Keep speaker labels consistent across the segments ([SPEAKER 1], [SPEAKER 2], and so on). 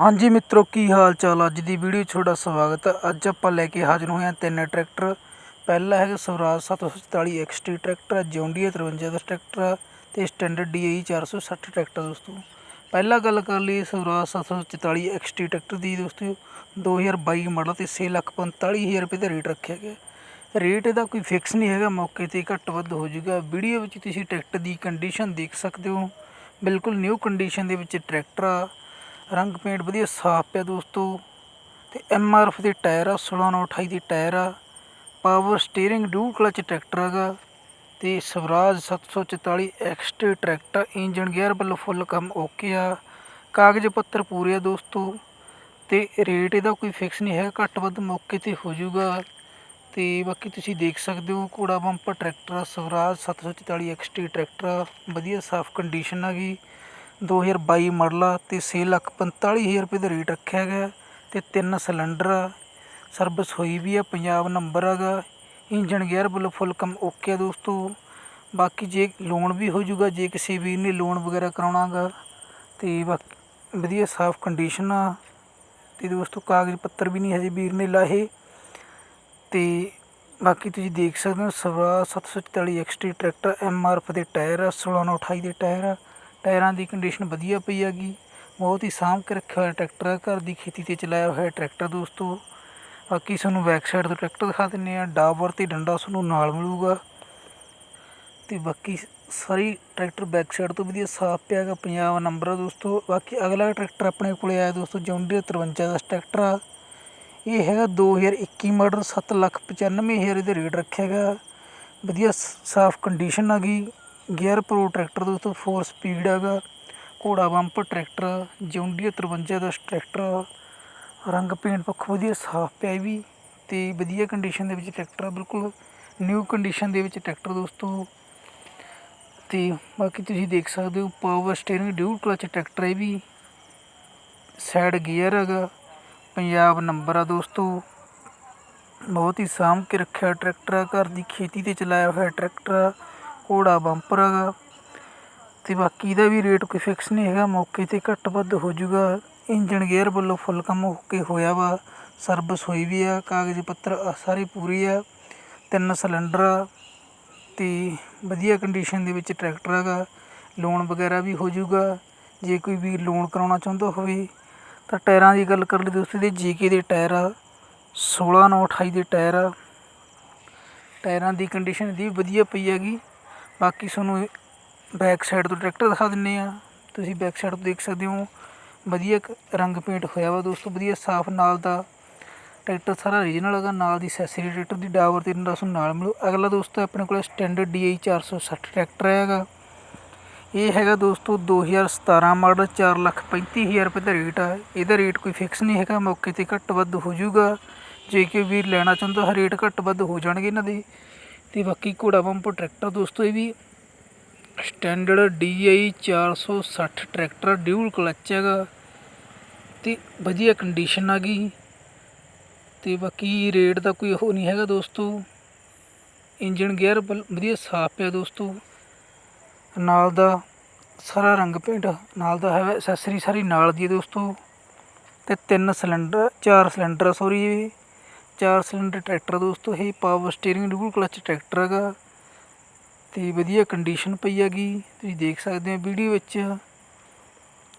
[SPEAKER 1] ਹਾਂਜੀ ਮਿੱਤਰੋ ਕੀ ਹਾਲ ਚਾਲ ਅੱਜ ਦੀ ਵੀਡੀਓ 'ਚ ਤੁਹਾਡਾ ਸਵਾਗਤ ਹੈ। ਅੱਜ ਆਪਾਂ ਲੈ ਕੇ ਹਾਜ਼ਰ ਹੋਏ ਹਾਂ ਤਿੰਨ ਟਰੈਕਟਰ। ਪਹਿਲਾ ਹੈਗਾ ਸਵਰਾਜ 744 XT ਟਰੈਕਟਰ ਹੈ ਜੌਂਡੀਆ 53 ਦਾ ਟਰੈਕਟਰ ਹੈ ਤੇ ਸਟੈਂਡਰਡ DAE 460 ਟਰੈਕਟਰ ਦੋਸਤੋ। ਪਹਿਲਾ ਗੱਲ ਕਰ ਲਈ ਸਵਰਾਜ 744 XT ਟਰੈਕਟਰ ਦੀ ਦੋਸਤੋ। 2022 ਮਾਡਲ ਤੇ 6,45,000 ਰੁਪਏ ਦਾ ਰੇਟ ਰੱਖਿਆ ਗਿਆ। ਰੇਟ ਇਹਦਾ ਕੋਈ ਫਿਕਸ ਨਹੀਂ ਹੈਗਾ ਮੌਕੇ ਤੇ ਘੱਟ ਵੱਧ ਹੋ ਜਾਊਗਾ। ਵੀਡੀਓ ਵਿੱਚ ਤੁਸੀਂ ਟਰੈਕਟਰ ਦੀ ਕੰਡੀਸ਼ਨ ਦੇਖ ਸਕਦੇ ਹੋ। ਬਿਲਕੁਲ ਨਿਊ ਕੰਡੀਸ਼ਨ ਦੇ ਵਿੱਚ ਟਰੈਕਟਰ ਆ। ਰੰਗ ਪੇਂਟ ਵਧੀਆ, ਸਾਫ਼ ਪਿਆ ਦੋਸਤੋ। ਤੇ ਐਮ ਆਰ ਐਫ ਦੇ ਟਾਇਰ ਆ 1628 ਦੇ ਟਾਇਰ ਆ। Power steering dual clutch tractor ਹੈਗਾ। ਤੇ Swaraj 744 XT tractor engine gear ਵੱਲੋਂ ਫੁੱਲ ਕੰਮ ਓਕੇ ਆ। ਕਾਗਜ਼ ਪੱਤਰ ਪੂਰੇ ਆ ਦੋਸਤੋ। ਤੇ ਰੇਟ ਇਹਦਾ ਕੋਈ ਫਿਕਸ ਨਹੀਂ ਹੈ ਘੱਟ ਵੱਧ ਮੌਕੇ ਤੇ ਹੋ ਜਾਊਗਾ। ਤੇ ਬਾਕੀ ਤੁਸੀਂ ਦੇਖ ਸਕਦੇ ਹੋ ਘੋੜਾ ਬੰਪਰ ਟਰੈਕਟਰ ਆ, ਸਵਰਾਜ 744 ਐਕਸਟੀ ਟਰੈਕਟਰ ਆ। ਵਧੀਆ ਸਾਫ਼ ਕੰਡੀਸ਼ਨ ਦੋ ਹੈਗੀ 2022 ਮਾਡਲ ਆ ਤੇ 6,45,000 ਰੁਪਏ ਦਾ ਰੇਟ ਰੱਖਿਆ ਗਿਆ ਅਤੇ ਤਿੰਨ ਸਿਲੰਡਰ ਆ। ਸਰਵਿਸ ਹੋਈ ਵੀ ਆ ਪੰਜਾਬ ਨੰਬਰ ਹੈਗਾ ਇੰਜਨ ਗੇਅਰ ਵੱਲੋਂ ਫੁੱਲ ਕੰਮ ਓਕੇ ਆ ਦੋਸਤੋ। ਬਾਕੀ ਜੇ ਲੋਨ ਵੀ ਹੋ ਜਾਊਗਾ ਜੇ ਕਿਸੇ ਵੀਰ ਨੇ ਲੋਨ ਵਗੈਰਾ ਕਰਾਉਣਾ ਗਾ ਅਤੇ ਬਾਕੀ ਵਧੀਆ ਸਾਫ਼ ਕੰਡੀਸ਼ਨ ਆ। ਅਤੇ ਦੋਸਤੋ ਕਾਗਜ਼ ਪੱਤਰ ਵੀ ਨਹੀਂ ਹਜੇ ਵੀਰ ਨੇ ਲਾਹੇ। ਅਤੇ ਬਾਕੀ ਤੁਸੀਂ ਦੇਖ ਸਕਦੇ ਹੋ Swaraj 744 XT tractor M R F ਦੇ ਟਾਇਰ ਆ 1628 ਦੇ ਟਾਇਰ ਆ। ਟਾਇਰਾਂ ਦੀ ਕੰਡੀਸ਼ਨ ਵਧੀਆ ਪਈ ਹੈਗੀ। ਬਹੁਤ ਹੀ ਸਾਂਭ ਕੇ ਰੱਖਿਆ ਹੋਇਆ ਟਰੈਕਟਰ ਆ। ਘਰ ਦੀ ਖੇਤੀ ਤੇ ਚਲਾਇਆ ਹੋਇਆ ਟਰੈਕਟਰ ਦੋਸਤੋ। ਬਾਕੀ ਤੁਹਾਨੂੰ ਬੈਕ ਸਾਈਡ ਤੋਂ ਟਰੈਕਟਰ ਦਿਖਾ ਦਿੰਨੇ ਆ। ਡਾਬਰ ਤੇ ਡੰਡਾ ਤੁਹਾਨੂੰ ਨਾਲ ਮਿਲੂਗਾ। ਤੇ ਬਾਕੀ ਸਾਰੀ ਟਰੈਕਟਰ ਬੈਕ ਸਾਈਡ ਤੋਂ ਵਧੀਆ ਸਾਫ਼ ਪਿਆ ਹੈਗਾ। ਪੰਜਾਬ ਨੰਬਰ ਆ ਦੋਸਤੋ। ਬਾਕੀ ਅਗਲਾ ਟਰੈਕਟਰ ਆਪਣੇ ਕੋਲੇ ਆਇਆ ਦੋਸਤੋ ਜੌਂਡੀਅਰ 53 ਦਾ ਟਰੈਕਟਰ ਆ। ਇਹ ਹੈਗਾ 2021 ਮਾਡਲ 795000 ਇਹਦਾ ਰੇਟ ਰੱਖਿਆ ਗਿਆ ਵਧੀਆ ਸ- ਸਾਫ਼ ਕੰਡੀਸ਼ਨ ਆ ਗਈ ਗੇਅਰ ਪ੍ਰੋ ਟਰੈਕਟਰ ਦੋਸਤੋ 4 ਸਪੀਡ ਹੈਗਾ। ਘੋੜਾ ਬੰਪ ਟਰੈਕਟਰ ਜੌਂਡੀਅਰ 53 ਦਾ ਟਰੈਕਟਰ। ਆ। ਰੰਗ ਪੇਂਟ ਪੱਖੋਂ ਵਧੀਆ ਸਾਫ਼ ਪਿਆ ਵੀ। ਤੇ ਵਧੀਆ ਕੰਡੀਸ਼ਨ ਦੇ ਵਿੱਚ ਟਰੈਕਟਰ ਆ, ਬਿਲਕੁਲ ਨਿਊ ਕੰਡੀਸ਼ਨ ਦੇ ਵਿੱਚ ਟਰੈਕਟਰ ਦੋਸਤੋ। ਤੇ ਬਾਕੀ ਤੁਸੀਂ ਦੇਖ ਸਕਦੇ ਹੋ power steering dual clutch tractor ਇਹ ਵੀ। ਸਾਈਡ ਗੀਅਰ ਹੈਗਾ ਪੰਜਾਬ ਨੰਬਰ ਆ ਦੋਸਤੋ। ਬਹੁਤ ਹੀ ਸਾਂਭ ਕੇ ਰੱਖਿਆ ਟਰੈਕਟਰ ਆ ਘਰ ਦੀ ਖੇਤੀ ਤੇ ਚਲਾਇਆ ਹੋਇਆ ਟਰੈਕਟਰ ਆ। ਘੋੜਾ ਬੰਪਰ ਹੈਗਾ ਅਤੇ ਬਾਕੀ ਦਾ ਵੀ ਰੇਟ ਕੋਈ ਫਿਕਸ ਨਹੀਂ ਹੈਗਾ, ਮੌਕੇ ਤੇ ਘੱਟ ਵੱਧ ਹੋ ਜਾਊਗਾ। ਇੰਜਣ ਗੇਅਰ ਵੱਲੋਂ ਫੁੱਲ ਕੰਮ ਹੋ ਕੇ ਹੋਇਆ ਵਾ ਸਰਵਿਸ ਹੋਈ ਵੀ ਆ, ਕਾਗਜ਼ ਪੱਤਰ ਸਾਰੇ ਪੂਰੇ ਆ, ਤਿੰਨ ਸਿਲੰਡਰ ਆ ਅਤੇ ਵਧੀਆ ਕੰਡੀਸ਼ਨ ਦੇ ਵਿੱਚ ਟਰੈਕਟਰ ਹੈਗਾ ਲੋਨ ਵਗੈਰਾ ਵੀ ਹੋ ਜਾਊਗਾ। ਜੇ ਕੋਈ ਵੀ ਲੋਨ ਕਰਾਉਣਾ ਚਾਹੁੰਦਾ ਹੋਵੇ, ਤਾਂ ਟਾਇਰਾਂ ਦੀ ਗੱਲ ਕਰ ਲਈ ਦੋਸਤੋ ਦੇ ਜੀਕੇ ਦੇ ਟਾਇਰ ਆ 16 9 28 ਦੇ ਟਾਇਰ ਆ। ਟਾਇਰਾਂ ਦੀ ਕੰਡੀਸ਼ਨ ਦੀ ਵਧੀਆ ਪਈ ਹੈਗੀ ਬਾਕੀ ਤੁਹਾਨੂੰ ਬੈਕ ਸਾਈਡ ਤੋਂ ਟਰੈਕਟਰ ਦਿਖਾ ਦਿੰਨੇ ਆ। ਤੁਸੀਂ ਬੈਕ ਸਾਈਡ ਤੋਂ ਦੇਖ ਸਕਦੇ ਹੋ, ਵਧੀਆ ਕ- ਰੰਗ ਪੇਂਟ ਹੋਇਆ ਵਾ ਦੋਸਤੋ, ਵਧੀਆ ਸਾਫ਼ ਨਾਲ ਦਾ ਟਰੈਕਟਰ ਸਾਰਾ ਰੀਜਨਲ ਹੈਗਾ, ਨਾਲ ਦੀ ਸੈਸਰੀ ਟਰੈਕਟਰ ਦੀ ਡਾਵਰ ਤੇ ਡੰਡਾ ਤੁਹਾਨੂੰ ਨਾਲ ਮਿਲੂ। ਅਗਲਾ ਦੋਸਤੋ, ਆਪਣੇ ਕੋਲ ਸਟੈਂਡਰਡ DI 460 ਟਰੈਕਟਰ ਹੈਗਾ। ਇਹ ਹੈਗਾ ਦੋਸਤੋ 2017 ਮਾਡਲ 435000 ਰੁਪਏ ਦਾ ਰੇਟ ਆ। ਇਹਦਾ ਰੇਟ ਕੋਈ ਫਿਕਸ ਨਹੀਂ ਹੈਗਾ, ਮੌਕੇ ਤੇ ਘੱਟ ਵੱਧ ਹੋ ਜਾਊਗਾ ਜੇ ਕਿ ਵੀਰ ਲੈਣਾ ਚਾਹੁੰਦਾ ਰੇਟ ਘੱਟ ਵੱਧ ਹੋ ਜਾਣਗੇ ਇਹਨਾਂ ਦੇ। ਤੇ ਬਾਕੀ ਘੋੜਾ ਪੰਪ ਟਰੈਕਟਰ ਦੋਸਤੋ ਇਹ ਵੀ standard DI 460 tractor dual clutch ਹੈਗਾ ਤੇ ਵਧੀਆ ਕੰਡੀਸ਼ਨ ਆ ਗਈ ਤੇ ਬਾਕੀ ਰੇਟ ਦਾ ਕੋਈ ਉਹ ਨਹੀਂ ਹੈਗਾ ਦੋਸਤੋ। ਇੰਜਨ ਗੇਅਰ ਬਲ- ਵਧੀਆ ਸਾਫ਼ ਪਿਆ ਦੋਸਤੋ। ਨਾਲ ਦਾ ਸਾਰਾ ਰੰਗ ਪੇਂਟ ਨਾਲ ਦਾ ਹੈ ਐਕਸੈਸਰੀ ਸਾਰੀ ਨਾਲ ਦੀ ਹੈ ਦੋਸਤੋ। ਤੇ ਤਿੰਨ ਸਿਲੰਡਰ ਚਾਰ ਸਿਲੰਡਰ ਸੌਰੀ ਚਾਰ ਸਿਲੰਡਰ ਟਰੈਕਟਰ ਦੋਸਤੋ, ਇਹ power steering double clutch tractor ਹੈਗਾ। ਤੇ ਵਧੀਆ ਕੰਡੀਸ਼ਨ ਪਈ ਹੈਗੀ। ਤੁਸੀਂ ਦੇਖ ਸਕਦੇ ਹੋ ਵੀਡੀਓ ਵਿੱਚ।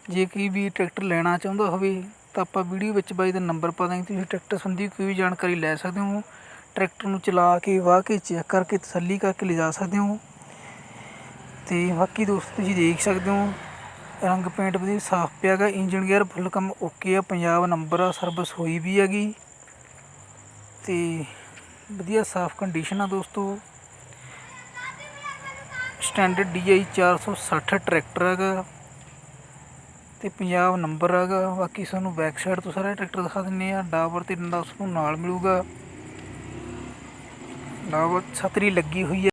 [SPEAKER 1] ਜੇ ਕੋਈ ਵੀ ਟਰੈਕਟਰ ਲੈਣਾ ਚਾਹੁੰਦਾ ਹੋਵੇ, ਤਾਂ ਆਪਾਂ ਵੀਡੀਓ ਵਿੱਚ ਬਾਈ ਦਾ ਨੰਬਰ ਪਾ ਦਾਂਗੇ। ਤੁਸੀਂ ਟਰੈਕਟਰ ਸੰਬੰਧੀ ਕੋਈ ਵੀ ਜਾਣਕਾਰੀ ਲੈ ਸਕਦੇ ਹੋ। ਟਰੈਕਟਰ ਨੂੰ ਚਲਾ ਕੇ, ਵਾਹ ਕੇ ਚੈੱਕ ਕਰਕੇ, ਤਸੱਲੀ ਕਰਕੇ ਲਿਜਾ ਸਕਦੇ ਹੋ। ਤੇ ਬਾਕੀ ਦੋਸਤੋ, ਤੁਸੀਂ ਦੇਖ ਸਕਦੇ ਹੋ, ਰੰਗ ਪੇਂਟ ਵਧੀਆ ਸਾਫ਼ ਪਿਆ ਗਾ ਇੰਜਨ ਗੇਅਰ ਫੁੱਲ ਕੰਮ ਓਕੇ ਆ। ਪੰਜਾਬ ਨੰਬਰ ਆ ਸਰਵਿਸ ਹੋਈ ਵੀ ਹੈਗੀ। ਤੇ ਵਧੀਆ ਸਾਫ਼ ਕੰਡੀਸ਼ਨ ਆ ਦੋਸਤੋ। ਸਟੈਂਡਰਡ DI 460 ਟਰੈਕਟਰ ਹੈਗਾ ਤੇ ਪੰਜਾਬ ਨੰਬਰ ਹੈਗਾ। ਬਾਕੀ ਤੁਹਾਨੂੰ ਬੈਕ ਸਾਈਡ ਤੋਂ ਸਾਰਾ ਟਰੈਕਟਰ ਦਿਖਾ ਦਿੰਨੇ ਆ। ਡਾਬਰ ਤੇ ਡੰਡਾ ਉਸ ਨੂੰ ਨਾਲ ਮਿਲੂਗਾ। ਡਾਵਰ ਛਤਰੀ ਲੱਗੀ ਹੋਈ ਹੈ।